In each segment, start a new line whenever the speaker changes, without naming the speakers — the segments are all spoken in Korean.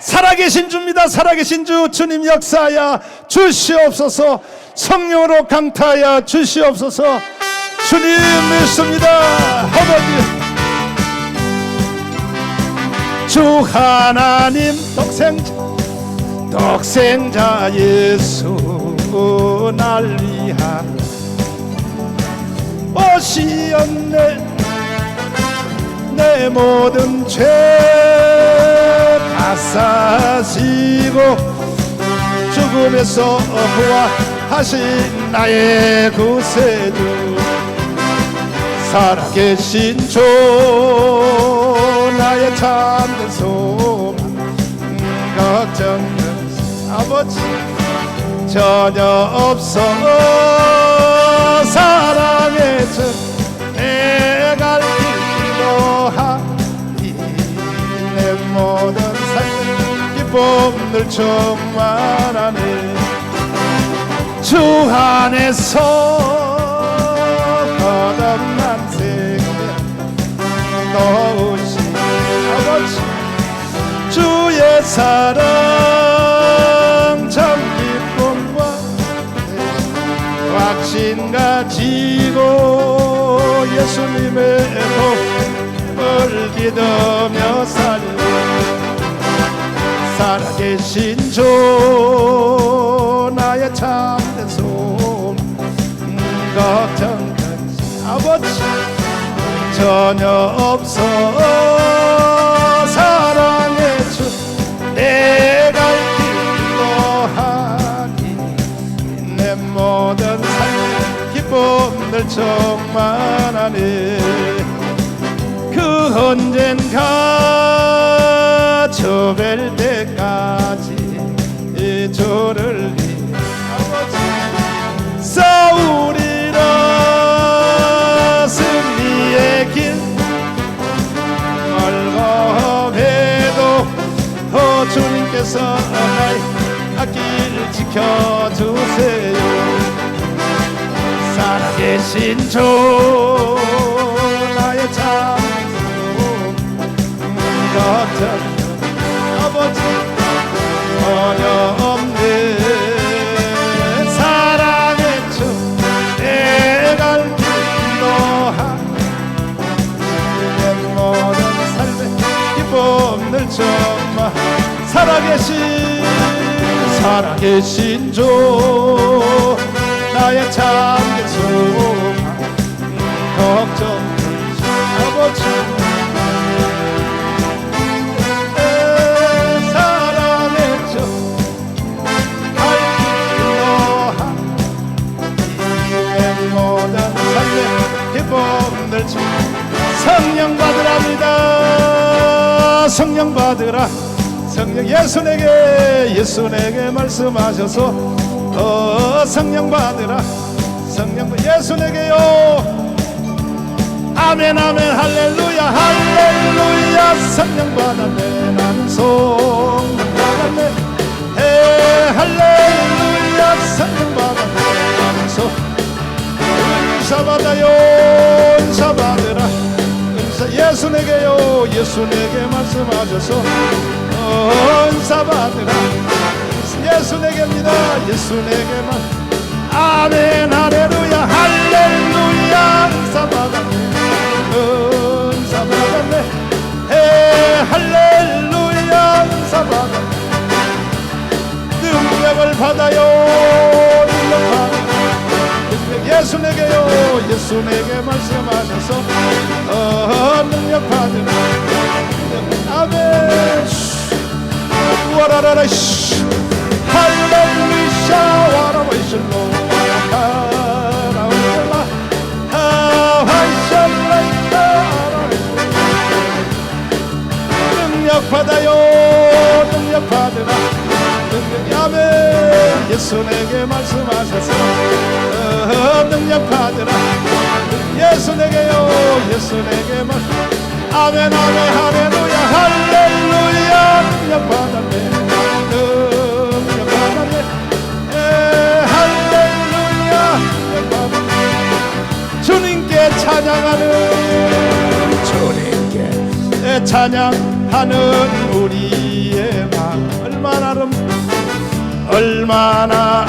살아계신 주입니다. 살아계신 주 주님 역사하여 주시옵소서 성령으로 강타하여 주시옵소서 주님 믿습니다. 아버지 주 하나님 독생자 독생자 예수 날 위하여 오시었네 내 모든 죄 다 사시고 죽음에서 부활하신 나의 구세주 살아계신 주 나의 참된 소망 걱정은 아버지 전혀 없어. 사랑의 주 기쁨 늘 충만하네. 주 안에서 거듭난 생명 놓으신 아버지 주의 사랑 참 기쁨과 확신 가지고 예수님의 복을 믿으며 살려 살아계신 주 나의 참된 소망 걱정 아버지 전혀 없어. 사랑의 주 내가 기도하니. 내 모든 삶 기쁨들 충만하네 그 언젠가 저 뵐 때까지 이 주를 위해 아버지 싸우리라 승리의 길. 멀거해도 어 주님께서 나의 앞길 지켜주세요. 살아계신 주 나의 참소 같은 정말 살아계신 살아계신 주 나의 참된 소망 걱정 아버지 성령 받으라. 성령 예수에게 예수에게 말씀하셔서 어 성령 받으라. 성령 예수에게요. 아멘 아멘. 할렐루야 할렐루야. 성령 받았네 나는 성령 받았네. 에 할렐루야. 성령 받았네 나는 성. 은사 받아요. 은사 받으라 예수에게요 예수에게 말씀하셔서 어, 은사 받으라. 예수에게입니다 예수에게만 아멘 할렐루야 할렐루야 은사 받았네 은사 받았네 에 할렐루야 은사 받았네 능력을 받아요 예수에게요. 예수에게 말씀하셔서 어, 능력 받으라 아멘. 와라라라 씨. 할렐루야 능력 받아요. 능력 받으라. 능력 야매 예수에게 말씀하셔서 어, 능력 받으라. 예수에게요 예수에게 말 아멘 아멘 할렐루야 할렐루야. 능력 받았네. 능력 받았네. 에, 할렐루야. 능력 받았네. 주님께 찬양하는 주님께. 찬양하는 우리의 마음. 얼마나 아름다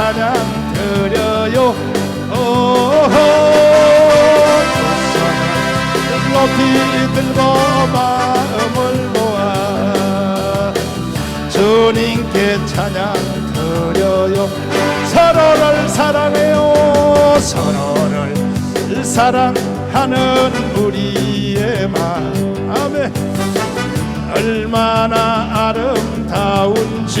찬양 드려요. 오호. 높이 들고 마음을 모아 주님께 찬양 드려요. 서로를 사랑해요. 서로를 사랑하는 우리의 마음 아멘 얼마나 아름다운지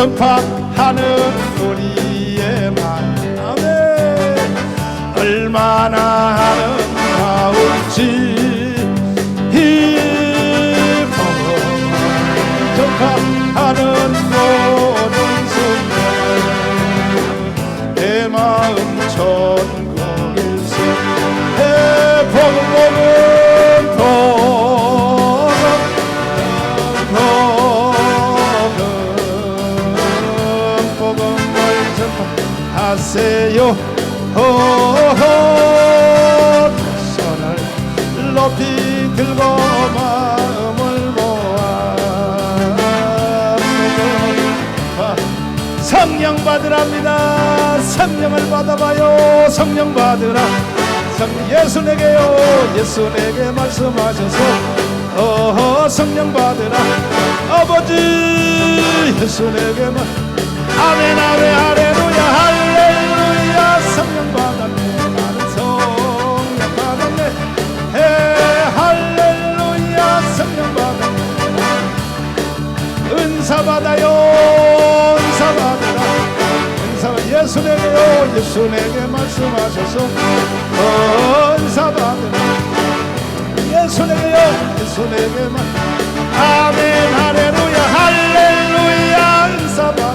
전파하는 우리의 마음에 얼마나 아름다운지 이 복음을 전파하는 모든 순간 내 마음 받으랍니다. 성령을 받아봐요. 성령 받으라. 예수 내게요. 예수 내게 말씀하셔서 어 성령 받으라. 아버지 예수 내게 말 은사 받으라 예수 내게요 예수 내게 말 아멘 할렐루야 할렐루야 은사 받아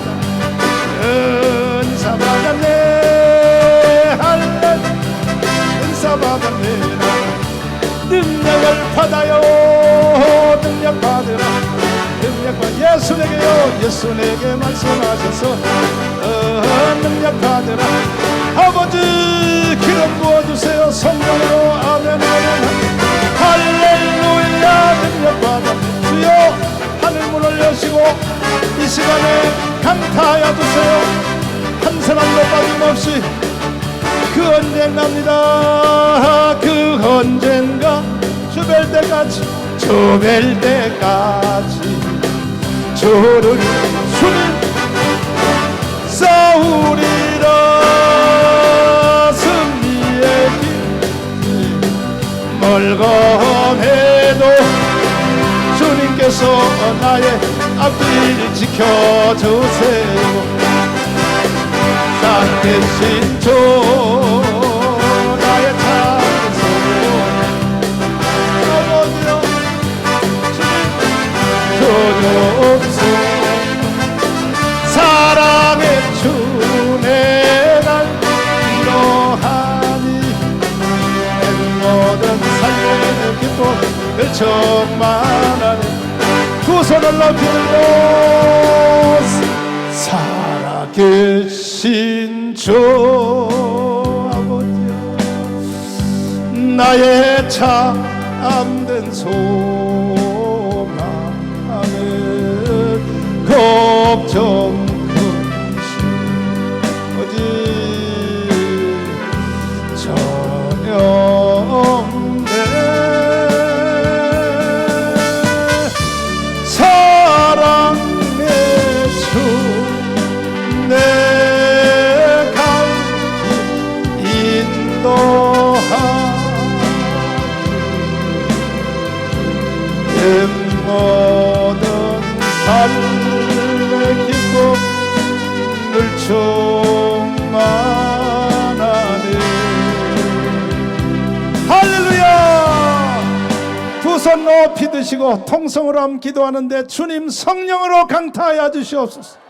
은사 받았네 할렐 은사 받았네 능력을 받아요 능력 받으라. 능력 받 예수 내게요 예수 내게 말씀하셔서 어, 능력 받으라 강타하여 주세요. 한 사람도 빠짐없이 그 언젠가입니다. 그 언젠가 주벨 때까지 주벨 때까지 주를 주를 싸우리라 승리의 길 멀건 해도 주님께서 나의 앞길 지켜주세요. 산 대신 주 나의 찬송 아버지여 주옵소 사랑의 주내 날 이러하니. 내 모든 삶의 기쁨을 충만 높이 들고 살아계신 주 아버지여 나의 참된 소망은 걱정 모든 삶의 기쁨 늘 충만하네 할렐루야! 두 손 높이 드시고 통성으로 함 기도하는데 주님 성령으로 강타하여 주시옵소서